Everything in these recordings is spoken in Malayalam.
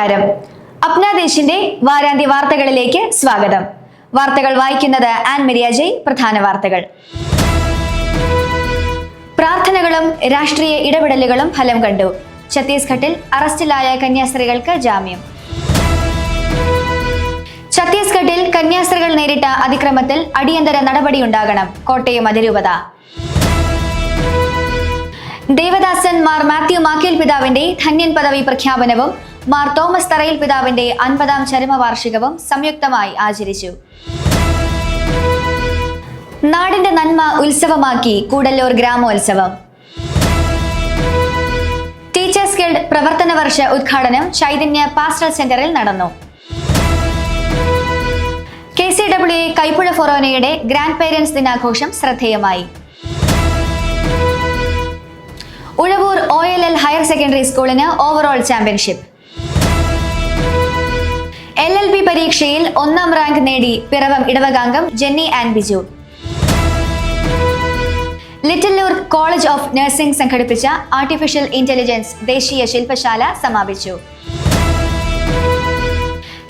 നമസ്കാരം. അപ്നാദേശിന്റെ വാരാന്ത്യ വാർത്തകളിലേക്ക് സ്വാഗതം. വാർത്തകൾ വായിക്കുന്നത് ആൻ മെരിയാജയ് പ്രധാന വാർത്തകൾ. പ്രാർത്ഥനകളും രാഷ്ട്രീയ ഇടപെടലുകളും ഫലം കണ്ടു. ഛത്തീസ്ഗഡിൽ അറസ്റ്റിലായ കന്യാസ്ത്രീകൾക്ക് ജാമ്യം. ഛത്തീസ്ഗഡിൽ കന്യാസ്ത്രീകൾ നേരിട്ട അതിക്രമത്തിൽ അടിയന്തര നടപടിയുണ്ടാകണം. കോട്ടയം അതിരൂപത. ദേവദാസൻ മാർ മാത്യു മാക്കേൽ പിതാവിന്റെ ധന്യൻ പദവി പ്രഖ്യാപനവും മാർ തോമസ് തറയിൽ പിതാവിന്റെ അൻപതാം ചരമവാർഷികവും സംയുക്തമായി ആചരിച്ചു. നാടിന്റെ നന്മ ഉത്സവമാക്കി കൂടല്ലൂർ ഗ്രാമോത്സവം. ടീച്ചേഴ്സ് ഗിൽഡ് പ്രവർത്തന വർഷ ഉദ്ഘാടനം ചൈതന്യ പാസ്റ്റൽ സെന്ററിൽ നടന്നു. കെ സി ഡബ്ല്യു കൈപ്പുഴ ഫൊറോനയുടെ ഗ്രാൻഡ് പേരൻസ് ദിനാഘോഷം ശ്രദ്ധേയമായി. Uzhavoor O L L higher secondary സ്കൂളിന് overall championship. L L B പരീക്ഷയിൽ ഒന്നാം റാങ്ക് നേടി Piravom ഇടവകാംഗം Jenny and Biju. Little Lourdes college of nursing സംഘടിപ്പിച്ച ആർട്ടിഫിഷ്യൽ ഇന്റലിജൻസ് ദേശീയ ശില്പശാല സമാപിച്ചു.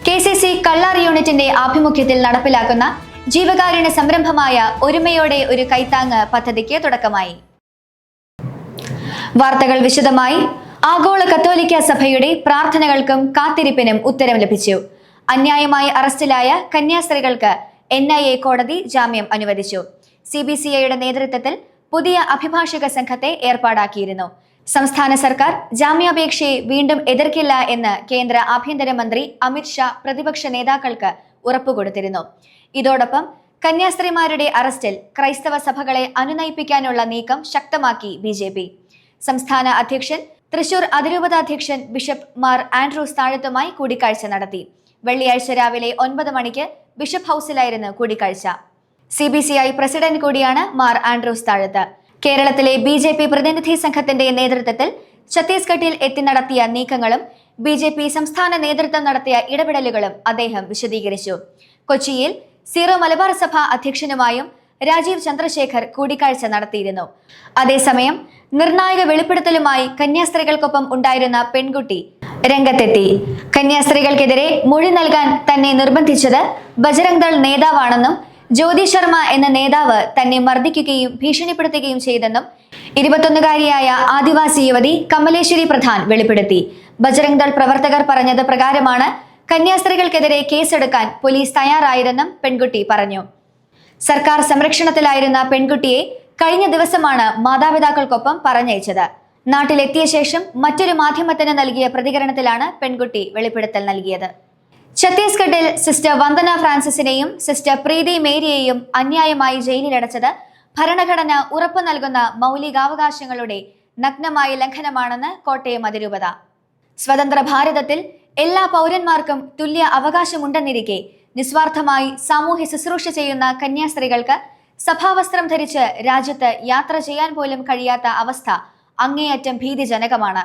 കെ സി സി കള്ളാർ യൂണിറ്റിന്റെ ആഭിമുഖ്യത്തിൽ നടപ്പിലാക്കുന്ന ജീവകാരുണ്യ സംരംഭമായ ഒരുമയോടെ ഒരു കൈത്താങ്ങ് പദ്ധതിക്ക് തുടക്കമായി. വാർത്തകൾ വിശദമായി ആഗോള കത്തോലിക്ക സഭയുടെ പ്രാർത്ഥനകൾക്കും കാത്തിരിപ്പിനും ഉത്തരം ലഭിച്ചു. അന്യായമായി അറസ്റ്റിലായ കന്യാസ്ത്രീകൾക്ക് എൻ ഐ എ കോടതി ജാമ്യം അനുവദിച്ചു. സി ബി സി ഐയുടെ നേതൃത്വത്തിൽ പുതിയ അഭിഭാഷക സംഘത്തെ ഏർപ്പാടാക്കിയിരുന്നു. സംസ്ഥാന സർക്കാർ ജാമ്യാപേക്ഷയെ വീണ്ടും എതിർക്കില്ല എന്ന് കേന്ദ്ര ആഭ്യന്തരമന്ത്രി അമിത് ഷാ പ്രതിപക്ഷ നേതാക്കൾക്ക് ഉറപ്പുകൊടുത്തിരുന്നു. ഇതോടൊപ്പം കന്യാസ്ത്രീമാരുടെ അറസ്റ്റിൽ ക്രൈസ്തവ സഭകളെ അനുനയിപ്പിക്കാനുള്ള നീക്കം ശക്തമാക്കി ബി ജെ പി. സംസ്ഥാന അധ്യക്ഷൻ തൃശൂർ അതിരൂപതാധ്യക്ഷൻ ബിഷപ്പ് മാർ ആൻഡ്രൂസ് താഴത്തുമായി കൂടിക്കാഴ്ച നടത്തി. വെള്ളിയാഴ്ച രാവിലെ ഒൻപത് മണിക്ക് ബിഷപ്പ് ഹൌസിലായിരുന്നു കൂടിക്കാഴ്ച. C B C I president കൂടിയാണ് മാർ ആൻഡ്രൂസ് താഴത്ത്. കേരളത്തിലെ ബി ജെ പി പ്രതിനിധി സംഘത്തിന്റെ നേതൃത്വത്തിൽ ഛത്തീസ്ഗഡിൽ എത്തി നടത്തിയ നീക്കങ്ങളും ബി ജെ പി സംസ്ഥാന നേതൃത്വം നടത്തിയ ഇടപെടലുകളും അദ്ദേഹം വിശദീകരിച്ചു. കൊച്ചിയിൽ സീറോ മലബാർ സഭ അധ്യക്ഷനുമായും രാജീവ് ചന്ദ്രശേഖർ കൂടിക്കാഴ്ച നടത്തിയിരുന്നു. അതേസമയം നിർണായക വെളിപ്പെടുത്തലുമായി കന്യാസ്ത്രീകൾക്കൊപ്പം ഉണ്ടായിരുന്ന പെൺകുട്ടി രംഗത്തെത്തി. കന്യാസ്ത്രീകൾക്കെതിരെ മൊഴി നൽകാൻ തന്നെ നിർബന്ധിച്ചത് ബജരംഗ് ദൾ നേതാവാണെന്നും ജ്യോതി ശർമ്മ എന്ന നേതാവ് തന്നെ മർദ്ദിക്കുകയും ഭീഷണിപ്പെടുത്തുകയും ചെയ്തെന്നും ഇരുപത്തൊന്നുകാരിയായ ആദിവാസി യുവതി കമലേശ്വരി പ്രധാൻ വെളിപ്പെടുത്തി. ബജരംഗ് ദൾ പ്രവർത്തകർ പറഞ്ഞത് പ്രകാരമാണ് കന്യാസ്ത്രീകൾക്കെതിരെ കേസെടുക്കാൻ പോലീസ് തയ്യാറായതെന്നും പെൺകുട്ടി പറഞ്ഞു. സർക്കാർ സംരക്ഷണത്തിലായിരുന്ന പെൺകുട്ടിയെ കഴിഞ്ഞ ദിവസമാണ് മാതാപിതാക്കൾക്കൊപ്പം പറഞ്ഞയച്ചത്. നാട്ടിലെത്തിയ ശേഷം മറ്റൊരു മാധ്യമത്തിന് നൽകിയ പ്രതികരണത്തിലാണ് പെൺകുട്ടി വെളിപ്പെടുത്തൽ നൽകിയത്. ഛത്തീസ്ഗഡിൽ സിസ്റ്റർ വന്ദന ഫ്രാൻസിസിനെയും സിസ്റ്റർ പ്രീതി മേരിയെയും അന്യായമായി ജയിലിലടച്ചത് ഭരണഘടന ഉറപ്പു നൽകുന്ന മൗലികാവകാശങ്ങളുടെ നഗ്നമായ ലംഘനമാണെന്ന് കോട്ടയം അതിരൂപത. സ്വതന്ത്ര ഭാരതത്തിൽ എല്ലാ പൗരന്മാർക്കും തുല്യ അവകാശമുണ്ടെന്നിരിക്കെ നിസ്വാർത്ഥമായി സാമൂഹ്യ ശുശ്രൂഷ ചെയ്യുന്ന കന്യാസ്ത്രീകൾക്ക് സഭാവസ്ത്രം ധരിച്ച് രാജ്യത്ത് യാത്ര ചെയ്യാൻ പോലും കഴിയാത്ത അവസ്ഥ അങ്ങേയറ്റം ഭീതിജനകമാണ്.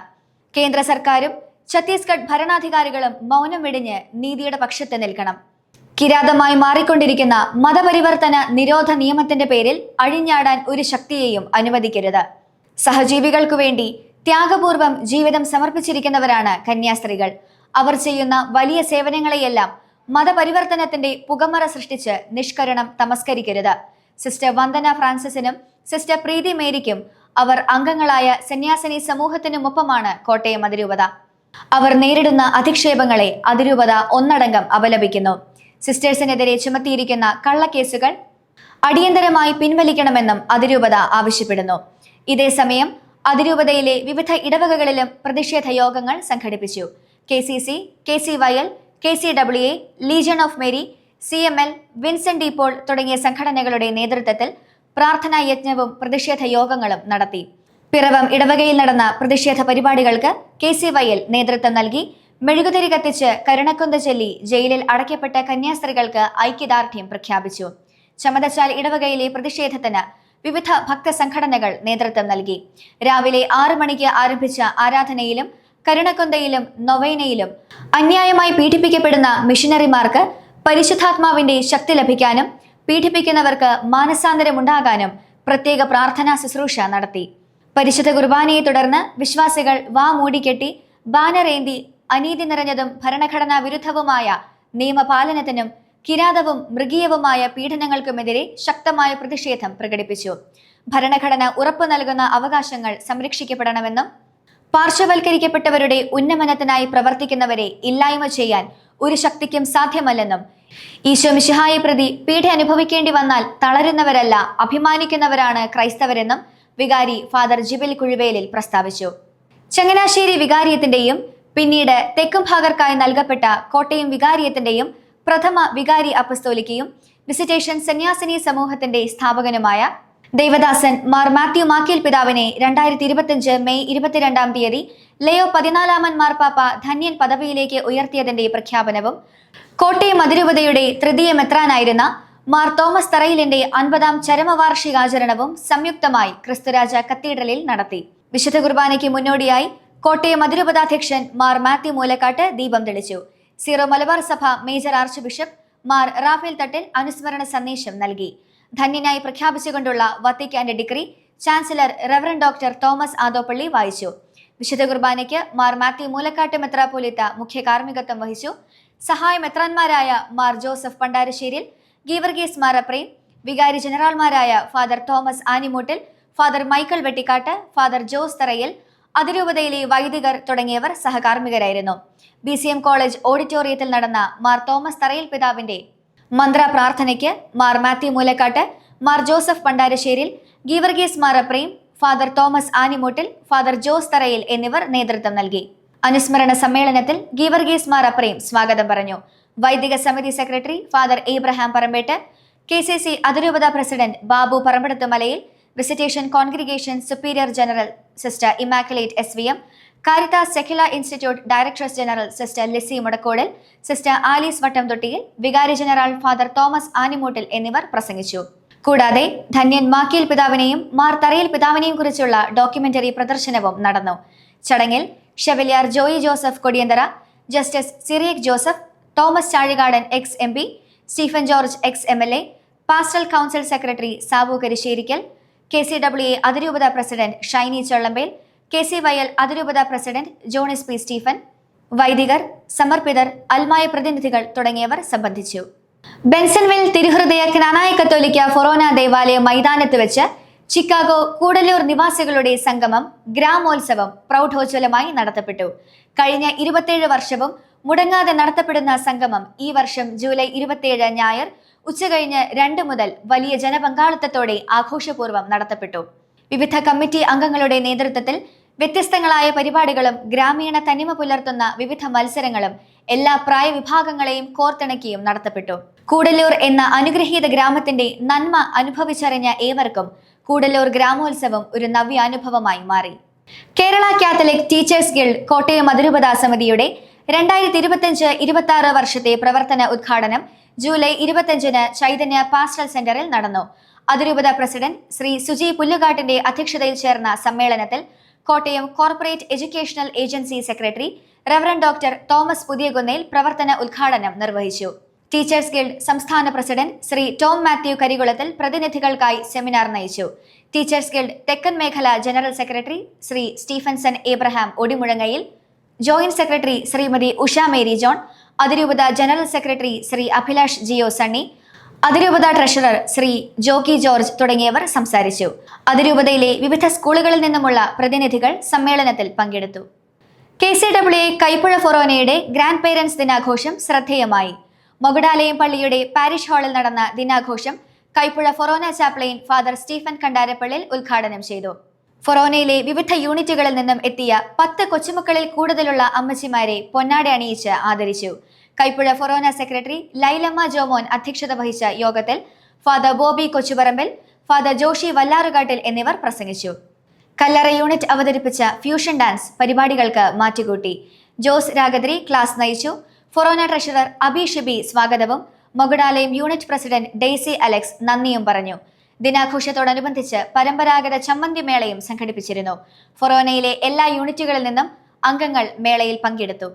കേന്ദ്ര സർക്കാരും ഛത്തീസ്ഗഡ് ഭരണാധികാരികളും മൗനം വെടിഞ്ഞ് നീതിയുടെ പക്ഷത്ത് നിൽക്കണം. കിരാതമായി മാറിക്കൊണ്ടിരിക്കുന്ന മതപരിവർത്തന നിരോധ നിയമത്തിന്റെ പേരിൽ അഴിഞ്ഞാടാൻ ഒരു ശക്തിയെയും അനുവദിക്കരുത്. സഹജീവികൾക്കു വേണ്ടി ത്യാഗപൂർവം ജീവിതം സമർപ്പിച്ചിരിക്കുന്നവരാണ് കന്യാസ്ത്രീകൾ. അവർ ചെയ്യുന്ന വലിയ സേവനങ്ങളെയെല്ലാം മതപരിവർത്തനത്തിന്റെ പുകമറ സൃഷ്ടിച്ച് നിഷ്കരണം തമസ്കരിക്കരുത്. സിസ്റ്റർ വന്ദന ഫ്രാൻസിസിനും സിസ്റ്റർ പ്രീതി മേരിക്കും അവർ അംഗങ്ങളായ സന്യാസിനി സമൂഹത്തിനുമൊപ്പമാണ് കോട്ടയം അതിരൂപത. അവർ നേരിടുന്ന അധിക്ഷേപങ്ങളെ അതിരൂപത ഒന്നടങ്കം അപലപിക്കുന്നു. സിസ്റ്റേഴ്സിനെതിരെ ചുമത്തിയിരിക്കുന്ന കള്ളക്കേസുകൾ അടിയന്തരമായി പിൻവലിക്കണമെന്നും അതിരൂപത ആവശ്യപ്പെടുന്നു. ഇതേസമയം അതിരൂപതയിലെ വിവിധ ഇടവകകളിലും പ്രതിഷേധ യോഗങ്ങൾ സംഘടിപ്പിച്ചു. K C C K C Y L K C W A legion of Mary C M L Vincent de Paul തുടങ്ങിയ സംഘടനകളുടെ നേതൃത്വത്തിൽ പ്രാർത്ഥനാ യജ്ഞവും പ്രതിഷേധ യോഗങ്ങളും നടത്തി. പിറവം ഇടവകയിൽ നടന്ന പ്രതിഷേധ പരിപാടികൾക്ക് കെ സി വൈ എൽ നേതൃത്വം നൽകി. മെഴുകുതിരി കത്തിച്ച് കരുണക്കുന്ത ചൊല്ലി ജയിലിൽ അടയ്ക്കപ്പെട്ട കന്യാസ്ത്രീകൾക്ക് ഐക്യദാർഢ്യം പ്രഖ്യാപിച്ചു. ചമതച്ചാൽ ഇടവകയിലെ പ്രതിഷേധത്തിന് വിവിധ ഭക്തസംഘടനകൾ നേതൃത്വം നൽകി. രാവിലെ ആറു മണിക്ക് ആരംഭിച്ച ആരാധനയിലും കരുണക്കൊന്തയിലും നൊവൈനയിലും അന്യായമായി പീഡിപ്പിക്കപ്പെടുന്ന മിഷനറിമാർക്ക് പരിശുദ്ധാത്മാവിന്റെ ശക്തി ലഭിക്കാനും പീഡിപ്പിക്കുന്നവർക്ക് മാനസാന്തരമുണ്ടാകാനും പ്രത്യേക പ്രാർത്ഥനാ ശുശ്രൂഷ നടത്തി. പരിശുദ്ധ കുർബാനയെ തുടർന്ന് വിശ്വാസികൾ വാ മൂടിക്കെട്ടി ബാനറേന്തി അനീതി നിറഞ്ഞതും ഭരണഘടനാ വിരുദ്ധവുമായ നിയമപാലനത്തിനും കിരാതവും മൃഗീയവുമായ പീഡനങ്ങൾക്കുമെതിരെ ശക്തമായ പ്രതിഷേധം പ്രകടിപ്പിച്ചു. ഭരണഘടന ഉറപ്പു നൽകുന്ന അവകാശങ്ങൾ സംരക്ഷിക്കപ്പെടണമെന്നും പാർശ്വവൽക്കരിക്കപ്പെട്ടവരുടെ ഉന്നമനത്തിനായി പ്രവർത്തിക്കുന്നവരെ ഇല്ലായ്മ ചെയ്യാൻ ഒരു ശക്തിക്കും സാധ്യമല്ലെന്നും ഈശോ മിശിഹായെ പ്രതി പീഡ അനുഭവിക്കേണ്ടി വന്നാൽ തളരുന്നവരല്ല അഭിമാനിക്കുന്നവരാണ് ക്രൈസ്തവരെന്നും വികാരി ഫാദർ ജിബിൽ കുഴുവേലിൽ പ്രസ്താവിച്ചു. ചങ്ങനാശ്ശേരി വികാരിയത്തിന്റെയും പിന്നീട് തെക്കും ഭാഗർക്കായി നൽകപ്പെട്ട കോട്ടയം വികാരിയത്തിന്റെയും പ്രഥമ വികാരി അപ്പസ്തോലിക്കയും വിസിറ്റേഷൻ സന്യാസിനി സമൂഹത്തിന്റെ സ്ഥാപകനുമായ ദേവദാസൻ മാർ മാത്യു മാക്കിൽ പിതാവിനെ രണ്ടായിരത്തി ഇരുപത്തിയഞ്ച് മെയ് ഇരുപത്തിരണ്ടാം തീയതി ലയോ പതിനാലാമൻ മാർപ്പാപ്പ ധന്യൻ പദവിയിലേക്ക് ഉയർത്തിയതിന്റെ പ്രഖ്യാപനവും കോട്ടയം അതിരൂപതയുടെ തൃതീയ മെത്രാനായിരുന്ന മാർ തോമസ് തറയിലിന്റെ അൻപതാം ചരമവാർഷികാചരണവും സംയുക്തമായി ക്രിസ്തുരാജ കത്തീഡ്രലിൽ നടത്തി. വിശുദ്ധ കുർബാനയ്ക്ക് മുന്നോടിയായി കോട്ടയം അതിരൂപതാധ്യക്ഷൻ മാർ മാത്യു മൂലക്കാട്ട് ദീപം തെളിച്ചു. സീറോ മലബാർ സഭ major archbishop Mar Rafale Thattil അനുസ്മരണ സന്ദേശം നൽകി. ധന്യനായി പ്രഖ്യാപിച്ചുകൊണ്ടുള്ള വത്തിക്കാന്റെ decree chancellor reverend doctor Thomas Adoppally വായിച്ചു. വിശുദ്ധ കുർബാനയ്ക്ക് മാർ മാത്യു മൂലക്കാട്ട് മെത്രാപോലിത്ത മുഖ്യ കാർമ്മികത്വം വഹിച്ചു. സഹായ മെത്രാന്മാരായ മാർ ജോസഫ് പണ്ടാരശ്ശേരിൽ ഗീവർഗീസ് മാർ അപ്രീം വികാരി ജനറൽമാരായ father Thomas Animoottil father Michael Vettikattu father Jose Tharayil അതിരൂപതയിലെ വൈദികർ തുടങ്ങിയവർ സഹകാർമ്മികരായിരുന്നു. ബി കോളേജ് ഓഡിറ്റോറിയത്തിൽ നടന്ന മാർ തോമസ് തറയിൽ പിതാവിന്റെ മന്ത്ര പ്രാർത്ഥനയ്ക്ക് Mar Mathew Moolakkattu Mar Joseph Pandarasseril Geevarghese Mar Aprem father Thomas Animoottil father Jose Tharayil എന്നിവർ നേതൃത്വം നൽകി. അനുസ്മരണ സമ്മേളനത്തിൽ ഗീവർഗീസ് മാർ അപ്രീം സ്വാഗതം പറഞ്ഞു. വൈദിക സമിതി secretary father Abraham Parampettu K C C അതിരൂപത president Babu Parampadathumalayil visitation congregation superior general sister Immaculate S V M Caritas secular institute director general sister Lissy Mudakodal sister Alice Vattamthottiyil വികാരി ജനറൽ ഫാദർ തോമസ് ആനിമൂട്ടിൽ എന്നിവർ പ്രസംഗിച്ചു. കൂടാതെ ധന്യൻ മാക്കിയിൽ പിതാവിനെയും മാർ തറയിൽ പിതാവിനെയും കുറിച്ചുള്ള ഡോക്യുമെന്ററി പ്രദർശനവും നടന്നു. ചടങ്ങിൽ chevalier Joy Joseph Kodiyanthara justice Cyriac Joseph Thomas Chazhikadan ex M P Stephen George ex M L A pastoral council secretary Sabu Karisserickal K C W A അതിരൂപത president Shiny Chollampel K C Y L അതിരൂപത പ്രസിഡന്റ് ജോണിസ് പി സ്റ്റീഫൻ വൈദികർ സമർപ്പിതർ അൽമായ പ്രതിനിധികൾ തുടങ്ങിയവർ സംബന്ധിച്ചു. ബെൻസൺവിൽ തിരുഹൃദയ ജ്ഞാനായ കത്തോലിക്ക ഫൊറോന ദേവാലയ മൈതാനത്ത് വെച്ച് ചിക്കാഗോ കൂടല്ലൂർ നിവാസികളുടെ സംഗമം ഗ്രാമോത്സവം പ്രൗഢോജ്വലമായി നടത്തപ്പെട്ടു. കഴിഞ്ഞ ഇരുപത്തിയേഴ് വർഷവും മുടങ്ങാതെ നടത്തപ്പെടുന്ന സംഗമം ഈ വർഷം ജൂലൈ ഇരുപത്തിയേഴ് ഞായർ ഉച്ചകഴിഞ്ഞ് രണ്ട് മുതൽ വലിയ ജനപങ്കാളിത്തത്തോടെ ആഘോഷപൂർവം നടത്തപ്പെട്ടു. വിവിധ കമ്മിറ്റി അംഗങ്ങളുടെ നേതൃത്വത്തിൽ വ്യത്യസ്തങ്ങളായ പരിപാടികളും ഗ്രാമീണ തനിമ പുലർത്തുന്ന വിവിധ മത്സരങ്ങളും എല്ലാ പ്രായ വിഭാഗങ്ങളെയും കോർത്തിണക്കിയും നടത്തപ്പെട്ടു. കൂടല്ലൂർ എന്ന അനുഗ്രഹീത ഗ്രാമത്തിന്റെ നന്മ അനുഭവിച്ചറിഞ്ഞ ഏവർക്കും കൂടല്ലൂർ ഗ്രാമോത്സവം ഒരു നവ്യാനുഭവമായി മാറി. Kerala catholic teachers guild Kottayam അതിരൂപതാ സമിതിയുടെ രണ്ടായിരത്തി ഇരുപത്തിയഞ്ച് ഇരുപത്തി ആറ് വർഷത്തെ പ്രവർത്തന ഉദ്ഘാടനം ജൂലൈ ഇരുപത്തിയഞ്ചിന് ചൈതന്യ പാസ്റ്റൽ സെന്ററിൽ നടന്നു. അതിരൂപത പ്രസിഡന്റ് ശ്രീ സുജി പുല്ലുകാട്ടിന്റെ അധ്യക്ഷതയിൽ ചേർന്ന സമ്മേളനത്തിൽ Kottayam corporate educational agency secretary reverend doctor Thomas Puthiyakunnel പ്രവർത്തന ഉദ്ഘാടനം നിർവഹിച്ചു. ടീച്ചേഴ്സ് ഗിൽഡ് സംസ്ഥാന പ്രസിഡന്റ് ശ്രീ ടോം മാത്യു കരികുളത്തിൽ പ്രതിനിധികൾക്കായി സെമിനാർ നയിച്ചു. ടീച്ചേഴ്സ് ഗിൽഡ് തെക്കൻ മേഖല general secretary Shri Stephenson Abraham Odimuzhangayil joint secretary Shrimati Usha Mary John അതിരൂപത ജനറൽ സെക്രട്ടറി ശ്രീ അഭിലാഷ് ജിയോ സണ്ണി അതിരൂപത ട്രഷറർ ശ്രീ ജോക്കി ജോർജ് തുടങ്ങിയവർ സംസാരിച്ചു. അതിരൂപതയിലെ വിവിധ സ്കൂളുകളിൽ നിന്നുമുള്ള പ്രതിനിധികൾ സമ്മേളനത്തിൽ പങ്കെടുത്തു. കെ സി ഡബ്ല്യു കൈപ്പുഴ ഫൊറോനയുടെ ഗ്രാൻഡ് പേരൻസ് ദിനാഘോഷം ശ്രദ്ധേയമായി. മകുടാലയം പള്ളിയുടെ പാരിഷ് ഹാളിൽ നടന്ന ദിനാഘോഷം കൈപ്പുഴ ഫൊറോന ചാപ്ലൈൻ ഫാദർ സ്റ്റീഫൻ കണ്ടാരപ്പള്ളിൽ ഉദ്ഘാടനം ചെയ്തു. ഫൊറോനയിലെ വിവിധ യൂണിറ്റുകളിൽ നിന്നും എത്തിയ പത്ത് കൊച്ചുമക്കളിൽ കൂടുതലുള്ള അമ്മച്ചിമാരെ പൊന്നാട അണിയിച്ച് ആദരിച്ചു. കൈപ്പുഴ ഫൊറോന സെക്രട്ടറി ലൈലമ്മ ജോമോൻ അധ്യക്ഷത വഹിച്ച യോഗത്തിൽ ഫാദർ ബോബി കൊച്ചുപറമ്പിൽ ഫാദർ ജോഷി വല്ലാറുകാട്ടിൽ എന്നിവർ പ്രസംഗിച്ചു. കല്ലറ യൂണിറ്റ് അവതരിപ്പിച്ച ഫ്യൂഷൻ ഡാൻസ് പരിപാടികൾക്ക് മാറ്റുകൂട്ടി. ജോസ് രാഗദ്രി ക്ലാസ് നയിച്ചു. ഫൊറോന ട്രഷറർ അബി ഷിബി സ്വാഗതവും. Mogadalayam unit president Daisy Alex നന്ദിയും പറഞ്ഞു. ദിനാഘോഷത്തോടനുബന്ധിച്ച് പരമ്പരാഗത ചമ്മന്തി മേളയും സംഘടിപ്പിച്ചിരുന്നു. ഫൊറോനയിലെ എല്ലാ യൂണിറ്റുകളിൽ നിന്നും അംഗങ്ങൾ മേളയിൽ പങ്കെടുത്തു.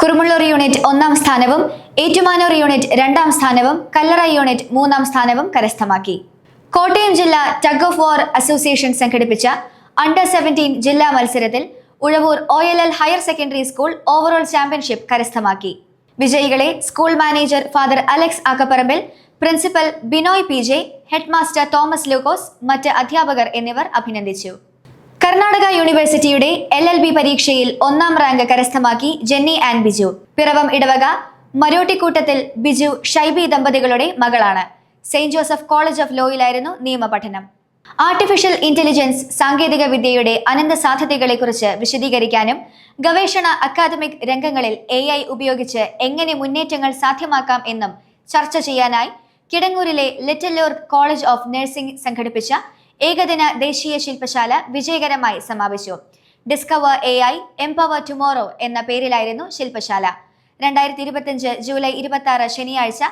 കുറുമുള്ളൂർ യൂണിറ്റ് ഒന്നാം സ്ഥാനവും ഏറ്റുമാനൂർ യൂണിറ്റ് രണ്ടാം സ്ഥാനവും കല്ലറ യൂണിറ്റ് മൂന്നാം സ്ഥാനവും കരസ്ഥമാക്കി. കോട്ടയം ജില്ലാ ടഗ് ഓഫ് വാർ അസോസിയേഷൻ സംഘടിപ്പിച്ച അണ്ടർ സെവന്റീൻ ജില്ലാ മത്സരത്തിൽ Uzhavoor O L L higher secondary school overall championship കരസ്ഥമാക്കി. വിജയികളെ school manager father Alex Akkaparambil principal Binoy P J headmaster Thomas Lukose മറ്റ് അധ്യാപകർ എന്നിവർ അഭിനന്ദിച്ചു. കർണാടക യൂണിവേഴ്സിറ്റിയുടെ എൽ എൽ ബി പരീക്ഷയിൽ ഒന്നാം റാങ്ക് കരസ്ഥമാക്കി ജെന്നി ആൻഡ് ബിജു. പിറവം ഇടവക മരോട്ടിക്കൂട്ടത്തിൽ ബിജു ഷൈബി ദമ്പതികളുടെ മകളാണ്. സെയിന്റ് ജോസഫ് കോളേജ് ഓഫ് ലോയിലായിരുന്നു നിയമപഠനം. ആർട്ടിഫിഷ്യൽ ഇന്റലിജൻസ് സാങ്കേതിക വിദ്യയുടെ അനന്ത സാധ്യതകളെക്കുറിച്ച് വിശദീകരിക്കാനും ഗവേഷണ അക്കാദമിക് രംഗങ്ങളിൽ എ ഐ ഉപയോഗിച്ച് എങ്ങനെ മുന്നേറ്റങ്ങൾ സാധ്യമാക്കാം എന്നും ചർച്ച ചെയ്യാനായി കിടങ്ങൂരിലെ ലിറ്റിൽ കോളേജ് ഓഫ് നഴ്സിംഗ് സംഘടിപ്പിച്ച ഏകദിന ദേശീയ ശില്പശാല വിജയകരമായി സമാപിച്ചു. Discover A I empower tomorrow എന്ന പേരിലായിരുന്നു ശില്പശാല. രണ്ടായിരത്തി ഇരുപത്തിയഞ്ച് ജൂലൈ ഇരുപത്തി ആറ് ശനിയാഴ്ച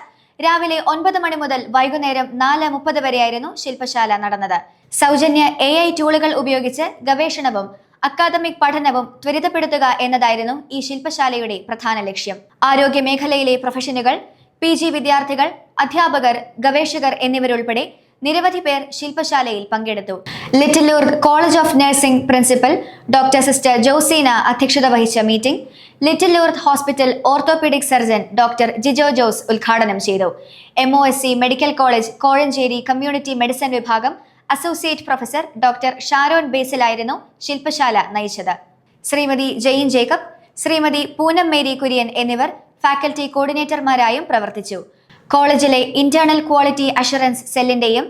രാവിലെ ഒൻപത് മണി മുതൽ വൈകുന്നേരം നാല് മുപ്പത് വരെയായിരുന്നു ശില്പശാല നടന്നത്. സൗജന്യ എ ഐ ടൂളുകൾ ഉപയോഗിച്ച് ഗവേഷണവും അക്കാദമിക് പഠനവും ത്വരിതപ്പെടുത്തുക എന്നതായിരുന്നു ഈ ശില്പശാലയുടെ പ്രധാന ലക്ഷ്യം. ആരോഗ്യ മേഖലയിലെ പ്രൊഫഷനുകൾ പി വിദ്യാർത്ഥികൾ അധ്യാപകർ ഗവേഷകർ എന്നിവരുൾപ്പെടെ നിരവധി പേർ ശില്പശാലയിൽ പങ്കെടുത്തു. Little Lourdes college of nursing principal doctor sister Joseena അധ്യക്ഷത വഹിച്ച meeting Little Lourdes hospital orthopaedic surgeon doctor Jijo Jose ഉദ്ഘാടനം ചെയ്തു. M medical college Kozhencherry community medicine വിഭാഗം അസോസിയേറ്റ് പ്രൊഫസർ ഡോക്ടർ ഷാരോൺ ബേസിലായിരുന്നു ശില്പശാല നയിച്ചത്. ശ്രീമതി ജെയിൻ ജേക്കബ് ശ്രീമതി പൂനം മേരി കുര്യൻ എന്നിവർ ഫാക്കൽറ്റി കോർഡിനേറ്റർമാരായും പ്രവർത്തിച്ചു. കോളേജിലെ ഇന്റേണൽ ക്വാളിറ്റി അഷുറൻസ് സെല്ലിന്റെയും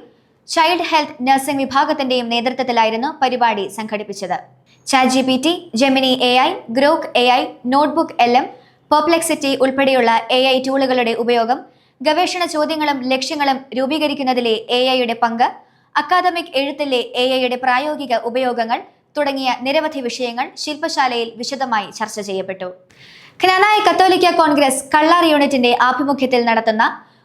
ചൈൽഡ് ഹെൽത്ത് നഴ്സിംഗ് വിഭാഗത്തിന്റെയും നേതൃത്വത്തിലായിരുന്നു പരിപാടി സംഘടിപ്പിച്ചത്. Chat G P T Gemini A I Grok A I notebook L M perplexity ഉൾപ്പെടെയുള്ള എ ഐ ടൂളുകളുടെ ഉപയോഗം ഗവേഷണ ചോദ്യങ്ങളും ലക്ഷ്യങ്ങളും രൂപീകരിക്കുന്നതിലെ എ ഐയുടെ പങ്ക് അക്കാദമിക് എഴുത്തിലെ എ ഐയുടെ പ്രായോഗിക ഉപയോഗങ്ങൾ തുടങ്ങിയ നിരവധി വിഷയങ്ങൾ ശില്പശാലയിൽ വിശദമായി ചർച്ച ചെയ്യപ്പെട്ടു. ജ്ഞാനായ കത്തോലിക്ക കോൺഗ്രസ് കള്ളാർ യൂണിറ്റിന്റെ ആഭിമുഖ്യത്തിൽ നടത്തുന്ന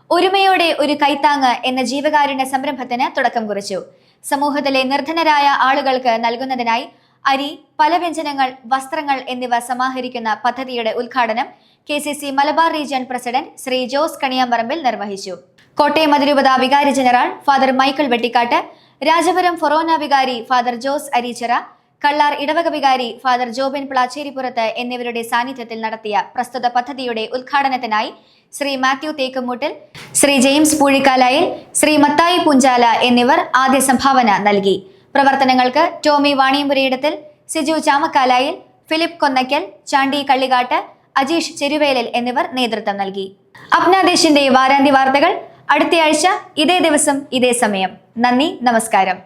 ഒരുമയോടെ ഒരു കൈത്താങ് എന്ന ജീവകാരുണ്യ സംരംഭത്തിന് തുടക്കം കുറിച്ചു. സമൂഹത്തിലെ നിർധനരായ ആളുകൾക്ക് നൽകുന്നതിനായി അരി പലവ്യഞ്ജനങ്ങൾ വസ്ത്രങ്ങൾ എന്നിവ സമാഹരിക്കുന്ന പദ്ധതിയുടെ ഉദ്ഘാടനം K C C Malabar region president Shri Jose Kaniyamparambil നിർവഹിച്ചു. കോട്ടയം അതിരൂപത വികാരി general father Michael Vettikattu Rajapuram ഫൊറോന വികാരി ഫാദർ ജോസ് അരീച്ചിറ കള്ളാർ ഇടവക വികാരി ഫാദർ ജോബിൻ പ്ലാച്ചേരിപ്പുറത്ത് എന്നിവരുടെ സാന്നിധ്യത്തിൽ നടത്തിയ പ്രസ്തുത പദ്ധതിയുടെ ഉദ്ഘാടനത്തിനായി ശ്രീ മാത്യു തേക്കുമൂട്ടിൽ ശ്രീ ജെയിംസ് പൂഴിക്കാലായിൽ ശ്രീ മത്തായി പുഞ്ചാല എന്നിവർ ആദ്യ സംഭാവന നൽകി. പ്രവർത്തനങ്ങൾക്ക് ടോമി വാണിയമ്പുരയിടത്തിൽ സിജു ചാമക്കാലായിൽ ഫിലിപ്പ് കൊന്നയ്ക്കൽ ചാണ്ടി കള്ളികാട്ട് അജീഷ് ചെരുവേലൽ എന്നിവർ നേതൃത്വം നൽകി. അപ്നാദേശിന്റെ വാരാന്ത്യ വാർത്തകൾ അടുത്തയാഴ്ച ഇതേ ദിവസം ഇതേ സമയം. നന്ദി നമസ്കാരം.